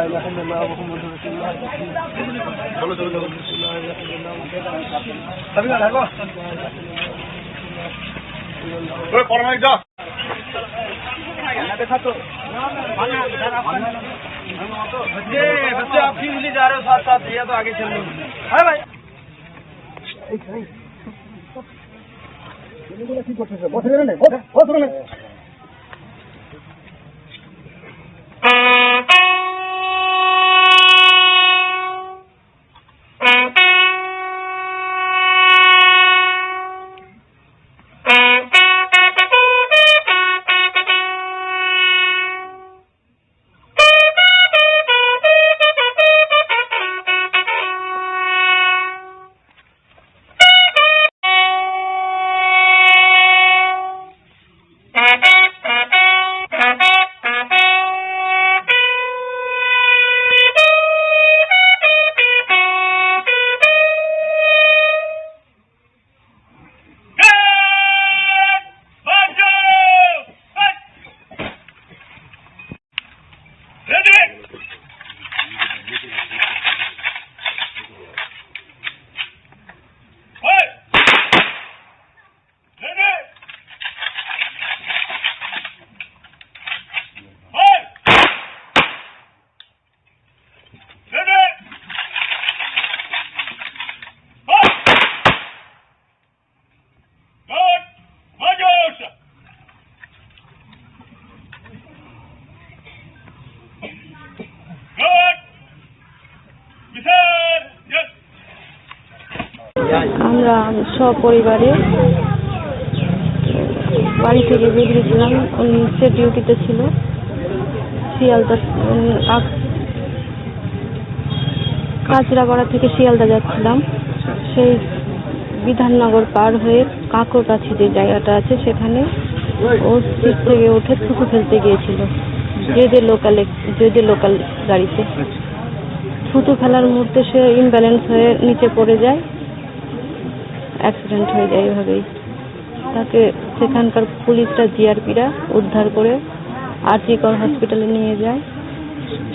ইলাহা ইল্লাল্লাহ মুহাম্মাদুর রাসূলুল্লাহ চলো চলো চলো লা ইলাহা ইল্লাল্লাহ তুমি লাগো ওই পরমাই যা देखा तो बच्चे बच्चे आप क्यों नहीं जा रहे हो साथ साथ भैया तो आगे चल लो है भाई আমরা সপরিবারে বাড়ি থেকে বেরিয়েছিলাম সে ডিউটিতে ছিল। শিয়ালদা কাঁচরাপাড়া থেকে শিয়ালদা যাচ্ছিলাম। সেই বিধাননগর পার হয়ে কাঁকর কাছে যে জায়গাটা আছে, সেখানে ও সিট থেকে উঠে থুতু ফেলতে গিয়েছিল। যেদে লোকালে যেদে লোকাল গাড়িতে। থুতু ফেলার মুহূর্তে সে ইমব্যালেন্স হয়ে নিচে পড়ে যায়। অ্যাক্সিডেন্ট হয়ে যায় এভাবেই। তাকে সেখানকার পুলিশরা জিআরপিরা উদ্ধার করে আরজিকর হসপিটালে নিয়ে যায়।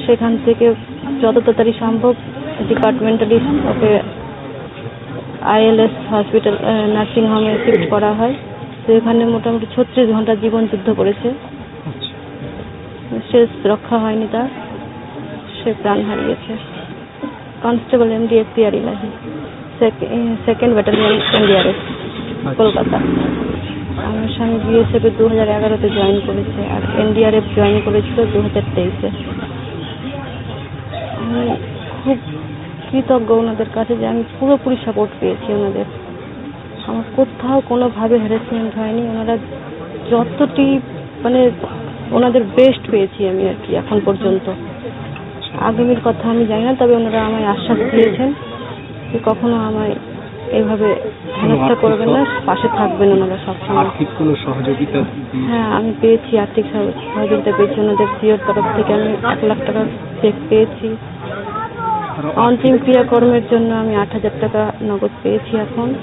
সেখান থেকে যত তাড়াতাড়ি সম্ভব ডিপার্টমেন্টালি ওকে আইএলএস হসপিটাল নার্সিংহোমে শিফট করা হয়। সেখানে মোটামুটি ছত্রিশ ঘণ্টা জীবন যুদ্ধ করেছে। শেষ রক্ষা হয়নি তার। সে প্রাণ হারিয়েছে। Constable M D F Elahi second battalion NDRF Kolkata. আমার স্বামী বিএসএফে দু হাজার এগারোতে জয়েন করেছে আর এনডিআরএফ জয়েন করেছিল দু হাজার তেইশে। আমি খুব কৃতজ্ঞ ওনাদের কাছে যে আমি পুরোপুরি সাপোর্ট পেয়েছি ওনাদের। আমার কোথাও কোনোভাবে হ্যারাসমেন্ট হয়নি। ওনারা যতটি মানে ওনাদের বেস্ট পেয়েছি আমি আর কি এখন পর্যন্ত। আগামীর কথা আমি জানি না তবে ওনারা আমায় আশ্বাস দিয়েছেন। কখনো আমায় এভাবে হেনস্থা করবেন না পাশে থাকবেন ওনারা সবসময়। আর্থিক কোনো সহযোগিতা হ্যাঁ আমি পেয়েছি আর্থিক সহ- সহযোগিতা পেয়েছি ওনাদের প্রিয়র তরফ থেকে আমি এক লাখ টাকা চেক পেয়েছি। অন্তিম ক্রিয়াকর্মের জন্য আমি আট হাজার টাকা নগদ পেয়েছি এখন।